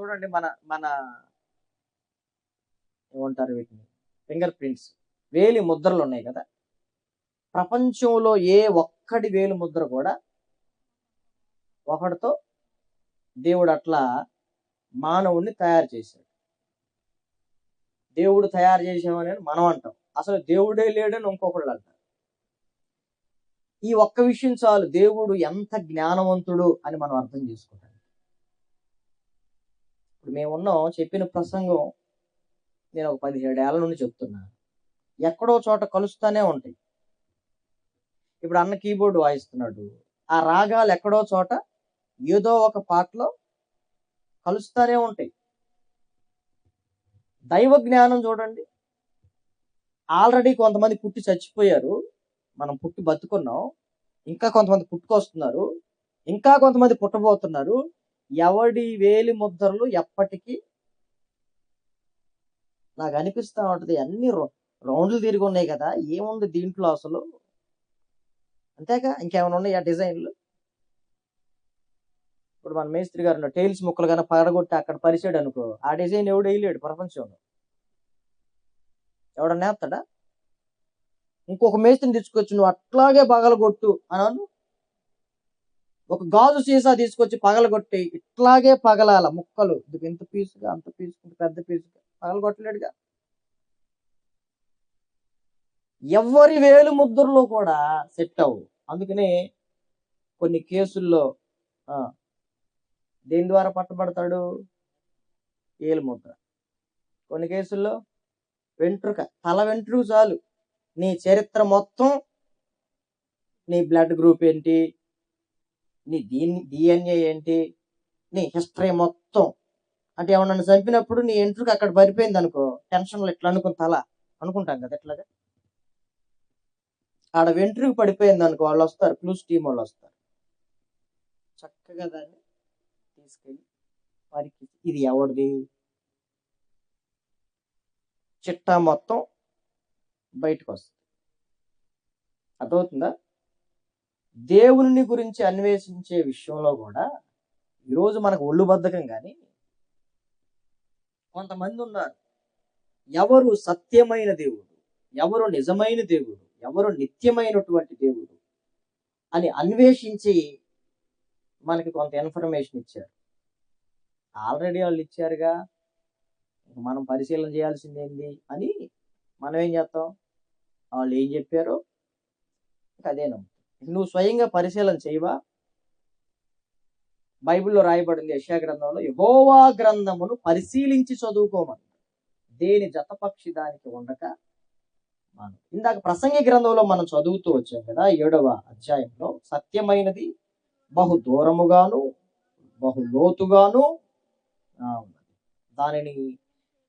చూడండి మన మన ఏమంటారు వీటిని? ఫింగర్ ప్రింట్స్ వేలి ముద్రలు ఉన్నాయి కదా? ప్రపంచంలో ఏ ఒక్కడి వేలి ముద్ర కూడా ఒకటితో దేవుడు అట్లా మానవుణ్ణి తయారు చేశాడు. దేవుడు తయారు చేసామని మనం అంటాం. అసలు దేవుడే లేడని ఇంకొకళ్ళు అంటారు. ఈ ఒక్క విషయం చాలు. దేవుడు ఎంత జ్ఞానవంతుడు అని మనం అర్థం చేసుకుంటాం. ఇప్పుడు మేమున్నాం చెప్పిన ప్రసంగం నేను ఒక పదిహేడు ఏళ్ళ నుండి చెప్తున్నా. ఎక్కడో చోట కలుస్తానే ఉంటాయి. ఇప్పుడు అన్న కీబోర్డ్ వాయిస్తున్నాడు. ఆ రాగాలు ఎక్కడో చోట ఏదో ఒక పాటలో కలుస్తానే ఉంటాయి. దైవ జ్ఞానం చూడండి. ఆల్రెడీ కొంతమంది పుట్టి చచ్చిపోయారు. మనం పుట్టి బతుకున్నాం. ఇంకా కొంతమంది పుట్టుకొస్తున్నారు. ఇంకా కొంతమంది పుట్టబోతున్నారు. ఎవడి వేలి ముద్రలు ఎప్పటికీ నాకు అనిపిస్తా ఉంటుంది. అన్ని రౌండ్లు తిరిగి ఉన్నాయి కదా ఏముంది దీంట్లో అసలు? అంతేగా? ఇంకేమైనా ఉన్నాయా డిజైన్లు? ఇప్పుడు మన మేస్త్రి గారు టైల్స్ ముక్కలు కానీ పగడగొట్టి అక్కడ పరిచాడు అనుకో ఆ డిజైన్ ఎవడు వేయలేడు ప్రపంచంలో. ఎవడన్నా వేస్తాడా? ఇంకొక మేస్త్రిని తీసుకొచ్చి నువ్వు అట్లాగే పగలగొట్టు అన్నాను ఒక గాజు సీసా తీసుకొచ్చి పగలగొట్టి ఇట్లాగే పగలాల ముక్కలు. ఇది ఇంత పీసుగా అంత పీసుగా పెద్ద పీసుగా పగలగొట్టలేడుగా. ఎవరి వేలు ముద్రలో కూడా సెట్ అవ్వు. అందుకనే కొన్ని కేసుల్లో దేని ద్వారా పట్టబడతాడు? ఏలు ముద్ర కొన్ని కేసుల్లో వెంట్రుక తల వెంట్రుక చాలు. నీ చరిత్ర మొత్తం నీ బ్లడ్ గ్రూప్ ఏంటి? నీ దీన్ని డిఎన్ఏ ఏంటి? నీ హిస్టరీ మొత్తం. అంటే ఏమన్నా చంపినప్పుడు నీ ఎంట్రుక అక్కడ పడిపోయింది అనుకో టెన్షన్లో ఇట్లా అనుకుని తల. అనుకుంటాం కదా ఇట్లాగా ఆడ వెంట్రుక పడిపోయింది అనుకో వాళ్ళు వస్తారు క్లూస్ టీం వాళ్ళు వస్తారు. చక్కగా దాన్ని తీసుకెళ్ళి వారికి ఇది ఎవరిది? చిట్టా మొత్తం బయటకు వస్తుంది. అర్థమవుతుందా? దేవుని గురించి అన్వేషించే విషయంలో కూడా ఈరోజు మనకు ఒళ్ళు బద్ధకం కానీ కొంతమంది ఉన్నారు. ఎవరు సత్యమైన దేవుడు ఎవరు నిజమైన దేవుడు ఎవరు నిత్యమైనటువంటి దేవుడు అని అన్వేషించి మనకి కొంత ఇన్ఫర్మేషన్ ఇచ్చారు. ఆల్రెడీ వాళ్ళు ఇచ్చారుగా మనం పరిశీలన చేయాల్సింది ఏంది అని మనం ఏం చేస్తాం? వాళ్ళు ఏం చెప్పారో అదే నమ్ము నువ్వు స్వయంగా పరిశీలన చేయవా? బైబిల్లో రాయబడింది యశా గ్రంథంలో యహోవా గ్రంథమును పరిశీలించి చదువుకోమని. దేని జతపక్షి దానికి ఉండక మనం. ఇందాక ప్రసంగి గ్రంథంలో మనం చదువుతూ వచ్చాం కదా ఏడవ అధ్యాయంలో సత్యమైనది బహు దూరముగాను బహు లోతుగాను ఆ, దానిని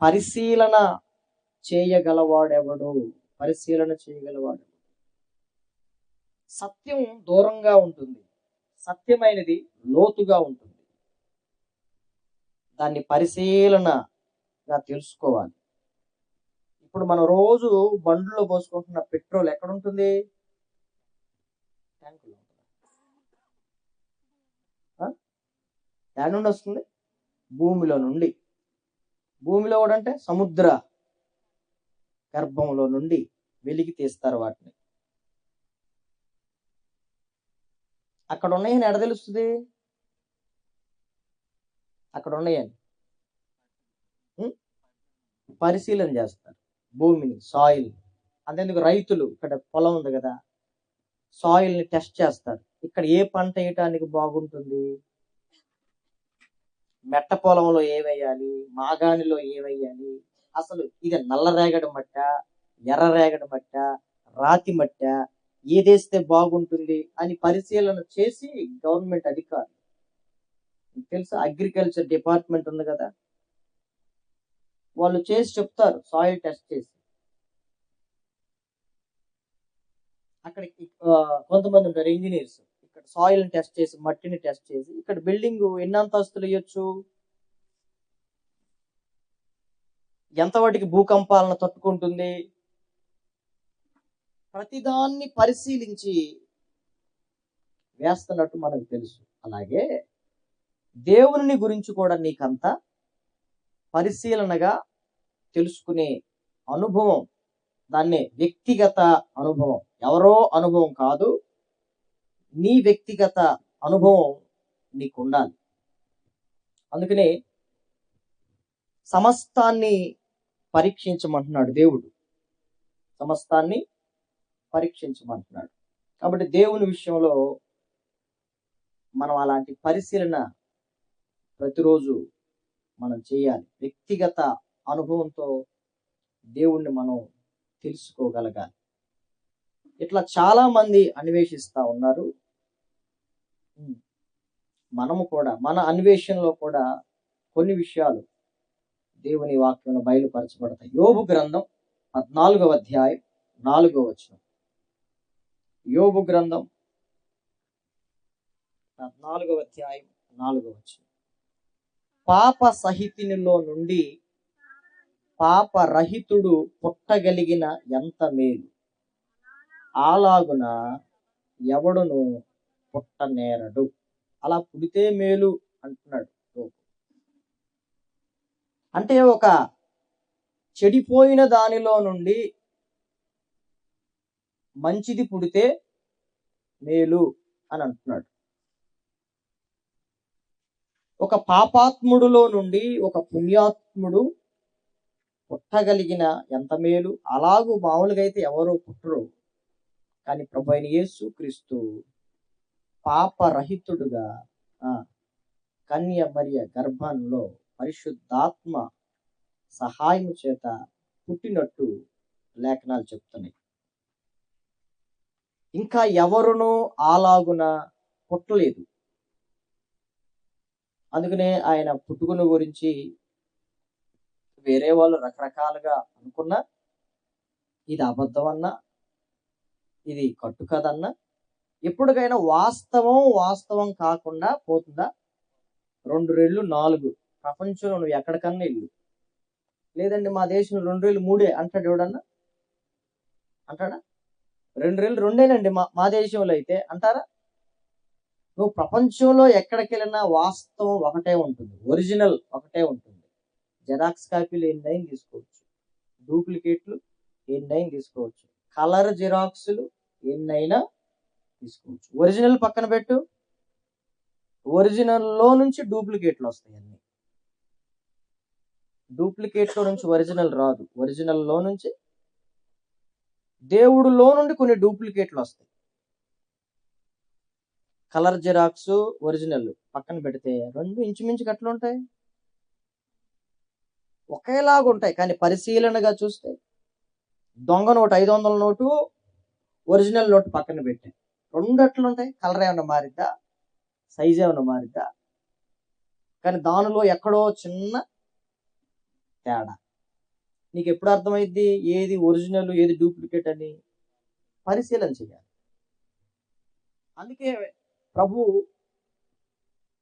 పరిశీలన చేయగలవాడెవడు? పరిశీలన చేయగలవాడు. సత్యం దూరంగా ఉంటుంది. సత్యమైనది లోతుగా ఉంటుంది. దాన్ని పరిశీలనగా తెలుసుకోవాలి. ఇప్పుడు మనం రోజు బండ్లో పోసుకుంటున్న పెట్రోల్ ఎక్కడ ఉంటుంది? ట్యాంకులో ఉంటుందా? నుండి వస్తుంది? భూమిలో నుండి. భూమిలో కూడా అంటే సముద్ర గర్భంలో నుండి వెలికి తీస్తారు వాటిని. అక్కడ ఉన్నాయని ఎడ తెలుస్తుంది? అక్కడ ఉన్నాయని పరిశీలన చేస్తారు. భూమిని సాయిల్ అంతేందుకు రైతులు ఇక్కడ పొలం ఉంది కదా సాయిల్ని టెస్ట్ చేస్తారు. ఇక్కడ ఏ పంట వేయటానికి బాగుంటుంది? మెట్ట పొలంలో ఏమేయాలి మాగాణిలో ఏమేయాలి అసలు ఇది నల్ల రేగడి మట్ట ఎర్ర రేగడి మట్ట రాతి మట్ట ఏదేస్తే బాగుంటుంది అని పరిశీలన చేసి గవర్నమెంట్ అధికారులు. తెలుసు తెలుసా అగ్రికల్చర్ డిపార్ట్మెంట్ ఉంది కదా. వాళ్ళు చేసి చెప్తారు సాయిల్ టెస్ట్ చేసి. అక్కడికి కొంతమంది ఉంటారు ఇంజనీర్స్. ఇక్కడ సాయిల్ టెస్ట్ చేసి మట్టిని టెస్ట్ చేసి ఇక్కడ బిల్డింగ్ ఎన్ని అంతస్తులు ఇవ్వచ్చు ఎంత వాటికి భూకంపాలను తట్టుకుంటుంది? ప్రతిదాన్ని పరిశీలించి వేస్తున్నట్టు మనకు తెలుసు. అలాగే దేవుని గురించి కూడా నీకంత పరిశీలనగా తెలుసుకునే అనుభవం దాన్ని వ్యక్తిగత అనుభవం. ఎవరో అనుభవం కాదు నీ వ్యక్తిగత అనుభవం నీకు ఉండాలి అందుకనే సమస్తాన్ని పరీక్షించమంటున్నాడు దేవుడు. సమస్తాన్ని పరీక్షించమంటున్నాడు. కాబట్టి దేవుని విషయంలో మనం అలాంటి పరిశీలన ప్రతిరోజు మనం చేయాలి. వ్యక్తిగత అనుభవంతో దేవుణ్ణి మనం తెలుసుకోగలగాలి. ఇట్లా చాలా మంది అన్వేషిస్తా ఉన్నారు. మనము కూడా మన అన్వేషణలో కూడా కొన్ని విషయాలు దేవుని వాక్యంలో బయలుపరచబడతాయి. యోగు గ్రంథం పద్నాలుగవ అధ్యాయం నాలుగవ వచనం. యోగు గ్రంథం పద్నాలుగవ అధ్యాయం నాలుగవ వచనం. పాప సహితినిలో నుండి పాప రహితుడు పుట్టగలిగిన ఎంత మేలు? అలాగున ఎవడును పుట్టనేరడు. అలా పుడితే మేలు అంటున్నాడు అంటే ఒక చెడిపోయిన దానిలో నుండి మంచిది పుడితే మేలు అని అంటున్నాడు. ఒక పాపాత్ముడులో నుండి ఒక పుణ్యాత్ముడు పుట్టగలిగిన ఎంత మేలు? అలాగూ మామూలుగా అయితే ఎవరో పుట్టరు. కానీ ప్రభు అయిన యేసు క్రీస్తు పాపరహితుడుగా కన్య మరియ గర్భంలో పరిశుద్ధాత్మ సహాయం చేత పుట్టినట్టు లేఖనాలు చెప్తున్నాయి. ఇంకా ఎవరునూ అలాగున పుట్టలేదు. అందుకనే ఆయన పుట్టుకుని గురించి వేరే వాళ్ళు రకరకాలుగా అనుకున్నా ఇది అబద్ధం అన్నా ఇది కట్టు కదన్నా ఎప్పటికైనా వాస్తవం వాస్తవం కాకుండా పోతుందా? రెండు రెళ్ళు నాలుగు. ప్రపంచంలో నువ్వు ఎక్కడికన్నా ఇల్లు లేదండి మా దేశంలో రెండు రెళ్ళు మూడే అంటాడు ఎవడన్నా? అంటాడా? రెండు రెళ్ళు రెండేనండి మా మా దేశంలో అయితే. అంటారా? నువ్వు ప్రపంచంలో ఎక్కడికి వెళ్ళినా వాస్తవం ఒకటే ఉంటుంది. ఒరిజినల్ ఒకటే ఉంటుంది. జెరాక్స్ కాపీలు ఎన్నైనా తీసుకోవచ్చు. డూప్లికేట్లు ఎన్నైనా తీసుకోవచ్చు. కలర్ జిరాక్స్లు ఎన్నైనా తీసుకోవచ్చు. ఒరిజినల్ పక్కన పెట్టు. ఒరిజినల్లో నుంచి డూప్లికేట్లు వస్తాయి అన్ని. డూప్లికేట్లో నుంచి ఒరిజినల్ రాదు. ఒరిజినల్లో నుంచి దేవుడులో నుండి కొన్ని డూప్లికేట్లు వస్తాయి. కలర్ జిరాక్స్ ఒరిజినల్ పక్కన పెడితే రెండు ఇంచుమించు ఎట్లా ఉంటాయి. ఒకేలాగా ఉంటాయి కానీ పరిశీలనగా చూస్తే దొంగ నోటు ఐదు వందల నోటు ఒరిజినల్ నోటు పక్కన పెట్టాయి రెండు అట్లుంటాయి ఉంటాయి. కలర్ ఏమైనా మారిద్దా? సైజ్ ఏమైనా మారిద్దా? కానీ దానిలో ఎక్కడో చిన్న తేడా. నీకు ఎప్పుడు అర్థమైద్ది? ఏది ఒరిజినల్ ఏది డూప్లికేట్ అని? పరిశీలన చేయాలి అందుకే ప్రభు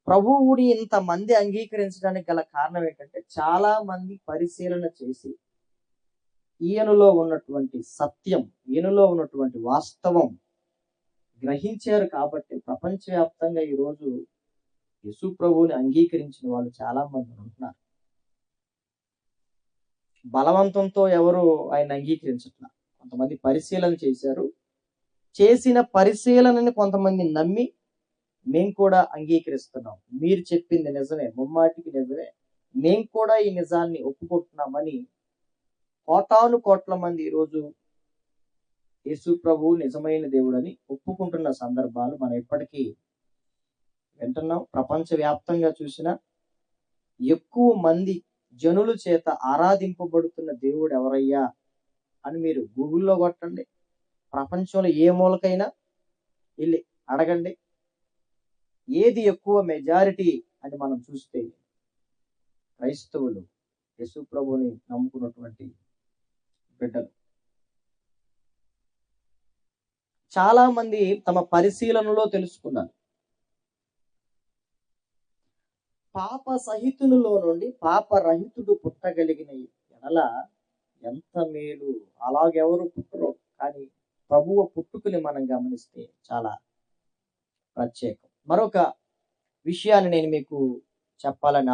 ప్రభువుని ఇంతమంది అంగీకరించడానికి గల కారణం ఏంటంటే చాలా మంది పరిశీలన చేసి ఈయనలో ఉన్నటువంటి సత్యం ఈయనలో ఉన్నటువంటి వాస్తవం గ్రహించారు కాబట్టి ప్రపంచవ్యాప్తంగా ఈరోజు యేసు ప్రభువుని అంగీకరించిన వాళ్ళు చాలా మంది ఉంటున్నారు బలవంతంతో ఎవరు ఆయన అంగీకరించట్ల. కొంతమంది పరిశీలన చేశారు. చేసిన పరిశీలనని కొంతమంది నమ్మి మేము కూడా అంగీకరిస్తున్నాం. మీరు చెప్పింది నిజమే ముమ్మాటికి నిజమే. మేము కూడా ఈ నిజాన్ని ఒప్పుకుంటున్నామని కోటాను కోట్ల మంది ఈరోజు యేసు ప్రభు నిజమైన దేవుడని ఒప్పుకుంటున్న సందర్భాలు మనం ఇప్పటికీ వింటున్నాం. ప్రపంచ వ్యాప్తంగా చూసిన ఎక్కువ మంది జనుల చేత ఆరాధింపబడుతున్న దేవుడు ఎవరయ్యా అని మీరు గూగుల్లో కొట్టండి. ప్రపంచంలో ఏ మూలకైనా వెళ్ళి అడగండి. ఏది ఎక్కువ మెజారిటీ అని మనం చూస్తే క్రైస్తవులు యశుప్రభుని నమ్ముకున్నటువంటి బిడ్డలు. చాలా మంది తమ పరిశీలనలో తెలుసుకున్నారు. పాప సహితులలో నుండి పాప రహితుడు పుట్టగలిగిన ఎడల ఎంత మేలు. అలాగెవరు పుట్టరు. కానీ ప్రభువ పుట్టుకుని మనం గమనిస్తే చాలా ప్రత్యేకం. మరొక విషయాన్ని నేను మీకు చెప్పాలని